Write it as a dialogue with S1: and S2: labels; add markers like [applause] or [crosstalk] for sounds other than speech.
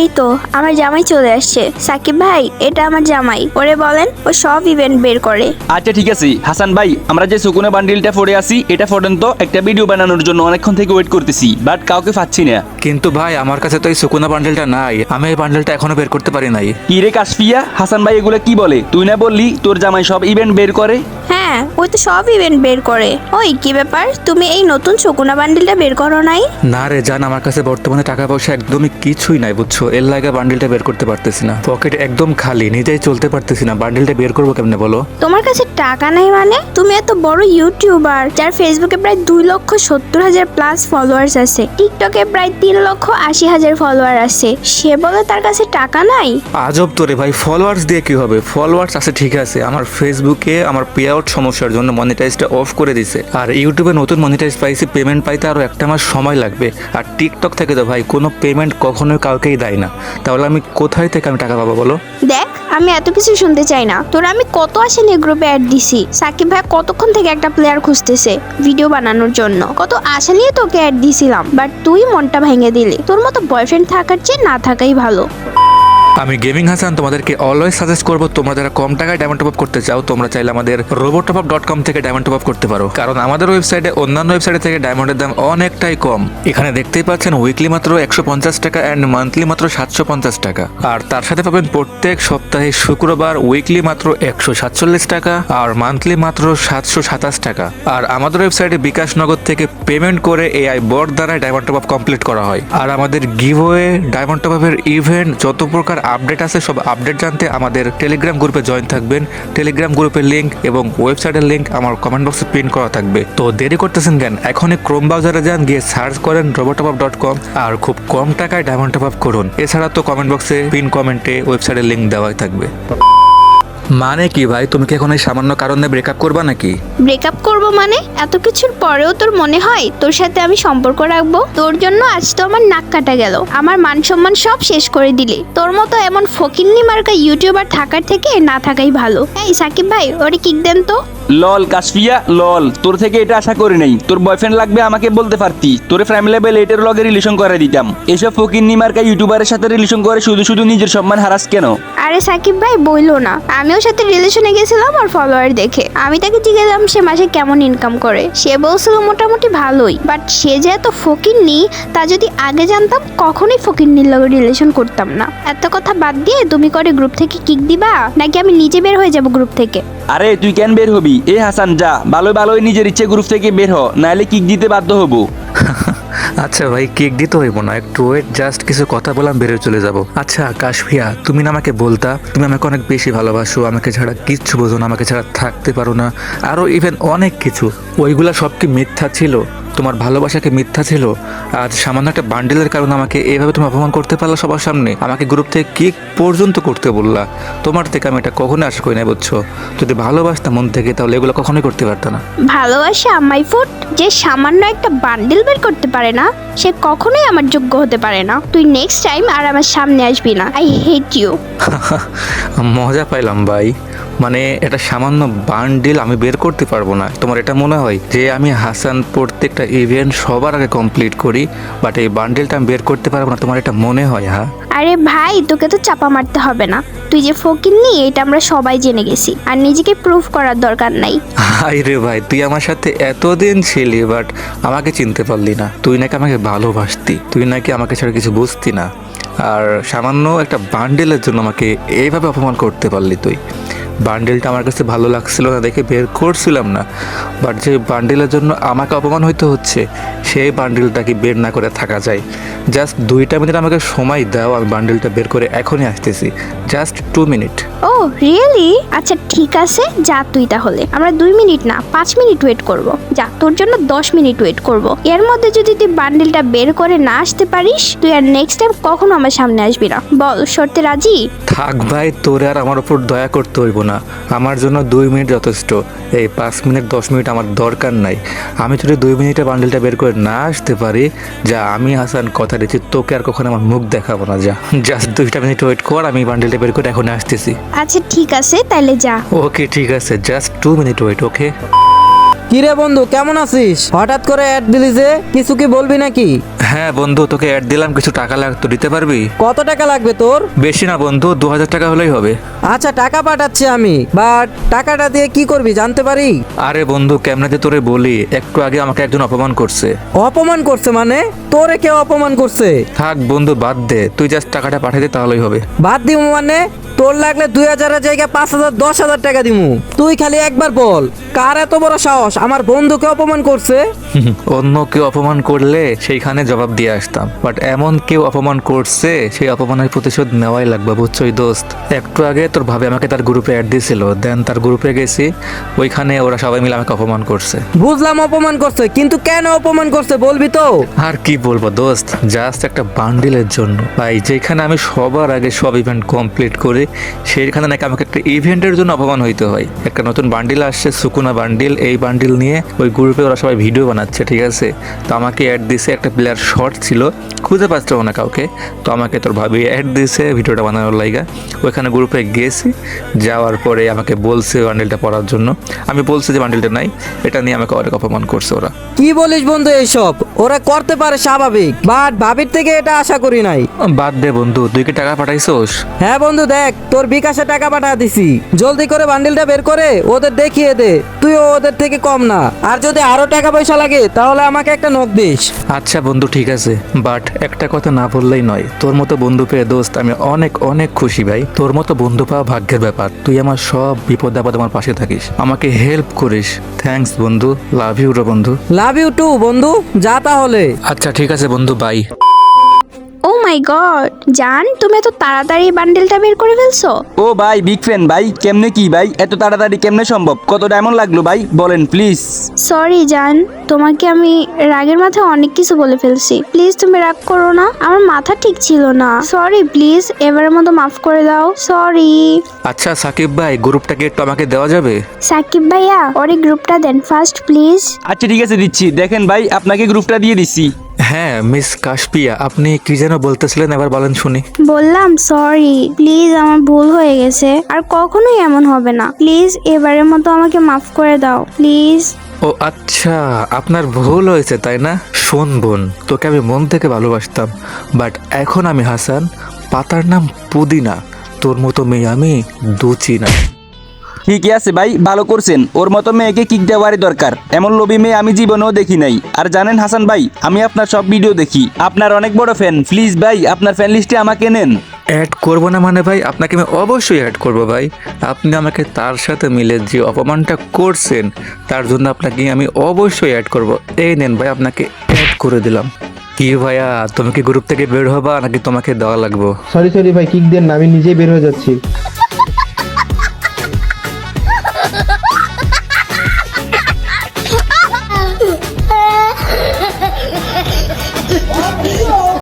S1: এই তো আমার জামাই চলে আসছে। সাকিব ভাই এটা আমার জামাই। ওরে বলেন ও সব ইভেন্ট বের করে।
S2: আচ্ছা ঠিক আছে। হাসান ভাই আমরা যে সুকুনা বান্ডিলটা পড়ে আসি এটা ফোটেন তো একটা ভিডিও বানানোর জন্য অনেকক্ষণ থেকে ওয়েট করতেছি বাট কাউকে পাচ্ছি না।
S3: কিন্তু ভাই আমার কাছে তো এই সুকুনা বান্ডেলটা নাই। আমি এই বান্ডেলটা এখনও বের করতে পারি নাই।
S2: কি রে কাশফিয়া? হাসান ভাই এগুলো কি বলে? তুই না বললি তোর জামাই সব ইভেন্ট বের করে?
S1: হ্যাঁ ওই তো সব ইভেন্ট বের করে। ওই কি ব্যাপার? তুমি এই নতুন শকুনা বান্ডিলটা বের করো নাই?
S3: না রে জান আমার কাছে বর্তমানে টাকা পয়সা একদমই কিছুই নাই বুঝছ? এর লাগে বান্ডেলটা বের করতে পারতেছি না। পকেট একদম খালি নিজেই চলতে পারতেছি না। বান্ডেলটা বের করব কেমনে বলো?
S1: তোমার কাছে টাকা নাই মানে? তুমি এত বড় ইউটিউবার যার ফেসবুকে প্রায় দুই লক্ষ সত্তর হাজার প্লাস ফলোয়ার্স আছে। টিকটকে প্রায় তিন লক্ষ আশি হাজার ফলোয়ার আছে। সে বলে তার কাছে টাকা নাই?
S3: আজব তো রে ভাই ফলোয়ার্স দিয়ে কি হবে? ফলোয়ার্স আছে ঠিক আছে। আমার ফেসবুকে আমার পে আউট সমস্যার জন্য মনিটাইজটা অফ করে দিছে। আর ইউটিউবে নতুন মনিটাইজ পাইছি পেমেন্ট পাইতে আরও একটা মাস সময় লাগবে। আর টিকটক থেকে তো ভাই, কোনো পেমেন্ট কখনোই কাউকেই দেয় না। তাহলে আমি কোথায় থেকে আমি টাকা পাবো বলো?
S1: দেখ, আমি এত কিছু শুনতে চাই না। তোর আমি কত আসে নিয়ে গ্রুপে অ্যাড দিছি? সাকিব ভাই কতক্ষণ থেকে একটা প্লেয়ার খুঁজতেছে ভিডিও বানানোর জন্য? কত আশা নিয়ে তোকে অ্যাড দিছিলাম বাট তুই মনটা ভেঙে দিলি। তোর মতো বয়ফ্রেন্ড থাকার চেয়ে না থাকাই ভালো।
S3: আমি গেমিং হাসান, তোমাদেরকে অলওয়েজ সাজেস্ট করব, তোমরা যারা কম টাকায় ডায়মন্ড টপ করতে চাও, তোমরা চাইলে আমাদের রোবট টপ ডট কম থেকে ডায়মন্ড টপ করতে পারো। কারণ আমাদের ওয়েবসাইটে অন্যান্য ওয়েবসাইট থেকে ডায়মন্ডের দাম অনেকটাই কম। এখানে দেখতেই পাচ্ছেন উইকলি মাত্র একশো পঞ্চাশ টাকা অ্যান্ড মান্থলি মাত্র সাতশো পঞ্চাশ টাকা। আর তার সাথে পাবেন প্রত্যেক সপ্তাহে শুক্রবার উইকলি মাত্র একশো সাতচল্লিশ টাকা আর মান্থলি মাত্র সাতশো সাতাশ টাকা। আর আমাদের ওয়েবসাইটে বিকাশ নগর থেকে পেমেন্ট করে এআই বোর্ড দ্বারা ডায়মন্ড টপ কমপ্লিট করা হয়। আর আমাদের গিভওয়ে ডায়মন্ড টপ ইভেন্ট যত প্রকার আপডেট আছে, সব আপডেট জানতে আমাদের টেলিগ্রাম গ্রুপে জয়েন থাকবেন। টেলিগ্রাম গ্রুপের লিঙ্ক এবং ওয়েবসাইটের লিঙ্ক আমার কমেন্ট বক্সে প্রিন্ট করা থাকবে। তো দেরি করতেছেন কেন? এখনই ক্রোম ব্রাউজারে যান, গিয়ে সার্চ করেন রোবোটপ ডট কম আর খুব কম টাকায় ডায়মন্ড টপ আপ করুন। এছাড়া তো কমেন্ট বক্সে পিন কমেন্টে ওয়েবসাইটের লিঙ্ক দেওয়াই থাকবে। মানে কি ভাই? তুমি কি এখন এই সামান্য কারণে ব্রেকআপ করবা নাকি?
S1: ব্রেকআপ করব মানে? এত কিছুর পরেও তোর মনে হয় তোর সাথে আমি সম্পর্ক রাখব? তোর জন্য আজ তো আমার নাক কাটা গেল। আমার মান সম্মান সব শেষ করে দিলে। তোর মতো এমন ফকিন্নি মার্কা ইউটিউবার থাকার থেকে না থাকাই ভালো। এই সাকিব ভাই, ওরে কিক দেন তো।
S2: লল, কাশফিয়া, লল। তোর থেকে এটা আশা করি নাই। তোর বয়ফ্রেন্ড লাগবে আমাকে বলতে পারতি। তোরে ফ্যামিলি লেভেল এটার লগে রিলেশন করে দিতাম। এসব ফকির নিমার্কা ইউটিউবারের সাথে রিলেশন করে শুধু শুধু নিজের সম্মান হারাস কেন?
S1: আরে সাকিব ভাই, বইলো না। আমিও সাথে রিলেশনে গেছিলাম আর ফলোয়ার দেখে। আমি তাকে জিজ্ঞাসলাম সে মাসে কেমন ইনকাম করে। সে বলছিল মোটামুটি ভালোই। বাট সে যে এত ফকিরনি তা যদি আগে জানতাম, কখনোই ফকিরনির লগে রিলেশন করতাম না। এত কথা বাদ দিয়ে তুমি করে গ্রুপ থেকে কিক দিবা? নাকি আমি নিজে বের হয়ে যাব গ্রুপ থেকে?
S2: আরে, তুই কেন বের হবি? এ হাসান, যা। ভালো, ভালোই নিজের ইচ্ছে গ্রুপ থেকে বের হ, নাহলে কিক দিতে বাধ্য হব। [laughs]
S3: আচ্ছা ভাই কেক দিতে হইব না। একটু ওয়েট জাস্ট কিছু কথা বললাম বেরোয় চলে যাব। আচ্ছা কাশফিয়া, তুমি না আমাকে বলতা, তুমি আমাকে অনেক বেশি ভালোবাসো, আমাকে ছাড়া কিচ্ছু বোঝো না, আমাকে ছাড়া থাকতে পারো না আরও ইভেন অনেক কিছু। ওইগুলা সব কি মিথ্যা ছিল? তোমার ভালোবাসাকে মিথ্যা ছিল আর সামান্য একটা বান্ডেলের কারণে আমাকে এভাবে তুমি অপমান করতে পারলা সবার সামনে। আমাকে গ্রুপ থেকে কিক পর্যন্ত করতে বললা? তোমার থেকে আমি এটা কখনোই আশা করি না বুঝছ? যদি ভালোবাসতাম মন থেকে তাহলে এগুলো কখনোই করতে পারতো না।
S1: ভালোবাসা আমাই ফুট যে সামান্য একটা বান্ডেল বের করতে পারে না সে কখনোই আমার যোগ্য হতে পারে না। তুই নেক্সট টাইম আর আমার সামনে আসবি না। আই হেট ইউ
S3: মজা পাইলাম ভাই। মানে এটা সামান্য বান্ডিল আমি বের করতে পারব না। তোমার এটা মনে হয় যে আমি হাসান প্রত্যেকটা ইভেন্ট সবার আগে কমপ্লিট করি বাট এই বান্ডিলটা আমি বের করতে পারব না তোমার এটা মনে হয় হ্যাঁ?
S1: আরে ভাই তোকে তো চাপা মারতে হবে না। তুই যে ফকির নি এটা আমরা সবাই জেনে গেছি। আর নিজেকে প্রুফ করার দরকার নাই।
S3: হাই রে ভাই তুই আমার সাথে এতদিন ছিলি বাট আমাকে চিনতে পারলি না। তুই নাকি আমাকে ভালোবাসতি তুই নাকি আমাকে ছাড়া কিছু বুঝতি না। আর সামান্য একটা বান্ডেলের জন্য আমাকে এইভাবে অপমান করতে পারলি তুই। বান্ডেলটা আমার কাছে ভালো লাগছিল না দেখে বের করছিলাম না। বাট যে বান্ডেলের জন্য আমাকে অপমান হইতে হচ্ছে সেই বান্ডেলটা কি বের না করে থাকা যায়। জাস্ট দুইটা মিনিট আমাকে সময় দাও আমি বান্ডেলটা বের করে এখনই আসতেছি। Just two minute
S1: oh really আচ্ছা ঠিক আছে যা তুই তাহলে। আমরা দুই মিনিট না পাঁচ মিনিট ওয়েট করব। যা তোর জন্য দশ মিনিট ওয়েট করব। এর মধ্যে যদি তুই বান্ডেলটা বের করে না আসতে পারিস তুই আর নেক্সট টাইম কখনো আমার সামনে আসবি না। বল শর্তে রাজি?
S3: থাক ভাই তোরে আর আমার ওপর দয়া করতে হইব না। আমার জন্য দুই মিনিট যথেষ্ট। এই পাঁচ মিনিট দশ মিনিট আমার দরকার নাই। আমি যদি দুই মিনিটে বান্ডেলটা বের করে না আসতে পারি যা আমি হাসান কথা দিচ্ছি তোকে আর কখনো আমার মুখ দেখাবো না যা। জাস্ট দুইটা মিনিট ওয়েট কর আমি বান্ডেলটা বের করে এখন আসতেছি।
S1: আচ্ছা ঠিক আছে তাহলে যা।
S3: ওকে ঠিক আছে just two minute wait okay
S4: কিরে বন্ধু কেমন আছিস? হঠাৎ করে অ্যাড দিলি যে কিছু কি বলবি নাকি?
S3: হ্যাঁ বন্ধু তোকে অ্যাড দিলাম কিছু টাকা লাগতো দিতে পারবি?
S4: কত টাকা লাগবে তোর?
S3: বেশি না বন্ধু দু হাজার টাকা হলেই হবে।
S4: আচ্ছা টাকা পাঠাচ্ছি আমি বাট টাকাটা দিয়ে কি করবি জানতে পারি?
S3: আরে বন্ধু কেমনে যে তোরে বলি একটু আগে আমাকে একজন অপমান করছে।
S4: অপমান করছে মানে? তোরে কেউ অপমান করছে?
S3: থাক বন্ধু বাদ দে তুই জাস্ট টাকাটা পাঠিয়ে দে তাহলেই হবে।
S4: বাদ দিমু মানে? তোর লাগলে দুই হাজারের জায়গায় পাঁচ হাজার দশ হাজার টাকা দিমু। তুই খালি একবার বল কার এত বড় সাহস? আমার বন্ধুকে অপমান করছে। [laughs]
S3: অন্য কেউ অপমান করলে সেইখানে জবাব দিয়ে আসতাম। বাট এমন কেউ অপমান করছে সেই অপমানের প্রতিশোধ নেওয়াই লাগবে বুঝছোই দোস্ত। একটু আগে তোর ভাবে আমাকে তার গ্রুপে অ্যাড দিয়েছিল দেন তার গ্রুপে গেছি ওইখানে ওরা সবাই মিলে আমাকে অপমান করছে।
S4: বুঝলাম অপমান করছে কিন্তু কেন অপমান করছে বলবি তো?
S3: আর কি বলব দোস্ত জাস্ট একটা বান্ডিলের জন্য। ভাই যেখানে আমি সবার আগে সব ইভেন্ট কমপ্লিট করি সেইখানে নাকি আমাকে একটা ইভেন্টের জন্য অপমান হইতে হয়। একটা নতুন বান্ডিল আসছে সুকুনা বান্ডিল এই বান্ডিল নিয়ে ওই গ্রুপে ওরা সবাই ভিডিও বানাচ্ছে ঠিক আছে? তো আমাকে অ্যাড দিছে একটা প্লেয়ার শর্ট ছিল খুঁজে পাচ্ছিল না কাউকে। তো আমাকে তোর ভাবি অ্যাড দিছে ভিডিওটা বানানোর লাইগা। ওইখানে গ্রুপে গেছি যাওয়ার পরে আমাকে বলছে বান্ডিলটা পড়ার জন্য। আমি বলছি যে বান্ডিলটা নাই এটা নিয়ে আমাকে অনেক অপমান করছে ওরা।
S4: কি বলিস বন্ধু এইসব? ওরা করতে পারে স্বাভাবিক বাট ভাবির থেকে এটা আশা করি নাই।
S3: বাদ দে বন্ধু তুই কি টাকা পাঠাইছোস?
S4: হ্যাঁ বন্ধু দেখ। তোর বিকাশে টাকা পাঠা দিছি। জলদি করে বান্ডিলটা বের করে ওদের দেখিয়ে দে। তুইও ওদের থেকে কম না। আর যদি আরও টাকা পয়সা লাগে তাহলে আমাকে একটা নখ দিস।
S3: আচ্ছা বন্ধু ঠিক আছে। বাট একটা কথা না বললেই নয়। তোর মতো বন্ধু পেয়ে দোস্ত আমি অনেক অনেক খুশি ভাই। তোর মতো বন্ধু পাওয়া ভাগ্যের ব্যাপার। তুই আমার সব বিপদ আপদ আমার পাশে থাকিস। আমাকে হেল্প করিস। থ্যাঙ্কস বন্ধু। লাভ ইউ রে বন্ধু।
S4: লাভ ইউ টু বন্ধু। যা তাহলে।
S3: আচ্ছা ঠিক আছে বন্ধু বাই
S1: ও মাই গড জান তুমি এত তাড়াতাড়ি বান্ডেলটা বের করে ফেলছো?
S2: ও ভাই বিগ ফ্যান ভাই কেমনে কি ভাই? এত তাড়াতাড়ি কেমনে সম্ভব? কত ডায়মন্ড লাগল ভাই? বলেন প্লিজ
S1: সরি জান তোমাকে আমি রাগের মাথায় অনেক কিছু বলে ফেলছি। প্লিজ তুমি রাগ করো না আমার মাথা ঠিক ছিল না। সরি প্লিজ এবারের মতো মাফ করে দাও। সরি
S3: আচ্ছা সাকিব ভাই গ্রুপটাকে একটু আমাকে দেওয়া যাবে?
S1: সাকিব ভাইয়া ওরে গ্রুপটা দেন ফার্স্ট প্লিজ
S2: আচ্ছা ঠিক আছে দিচ্ছি। দেখেন ভাই আপনাকে গ্রুপটা দিয়ে দিচ্ছি।
S3: হ্যাঁ মিস কাশপিয়া আপনি কি যেন বলতেছিলেন এবার বলেন শুনি।
S1: বললাম সরি প্লিজ আমার ভুল হয়ে গেছে আর কখনোই এমন হবে না। প্লিজ এবারের মতো আমাকে মাফ করে দাও প্লিজ
S3: ও আচ্ছা আপনার ভুল হয়েছে তাই না? শোন বোন তোকে আমি মন থেকে ভালোবাসতাম বাট এখন আমি হাসান পাতার নাম পুদিনা তোর মতো মেয়ে আমি দুচি না।
S2: ঠিকই আছে ভাই ভালো করছেন। ওর মতো মেয়েকে কিক দেওয়ারই দরকার। এমন লোভী মেয়ে আমি জীবনেও দেখি নাই। আর জানেন হাসান ভাই আমি আপনার সব ভিডিও দেখি। আপনার অনেক বড় ফ্যান প্লিজ ভাই আপনার ফ্যান লিস্টে আমাকে নেন।
S3: অ্যাড করব না মানে ভাই আপনাকে আমি অবশ্যই অ্যাড করব ভাই। আপনি আমাকে তার সাথে মিলে যে অপমানটা করছেন তার জন্য আপনাকে আমি অবশ্যই অ্যাড করব। এই নেন ভাই আপনাকে অ্যাড করে দিলাম। কি ভাইয়া তুমি কি গ্রুপ থেকে বের হবা নাকি তোমাকে দেওয়া লাগবো?
S5: সরি সরি ভাই কিক দেন না আমি নিজেই বের হয়ে যাচ্ছি।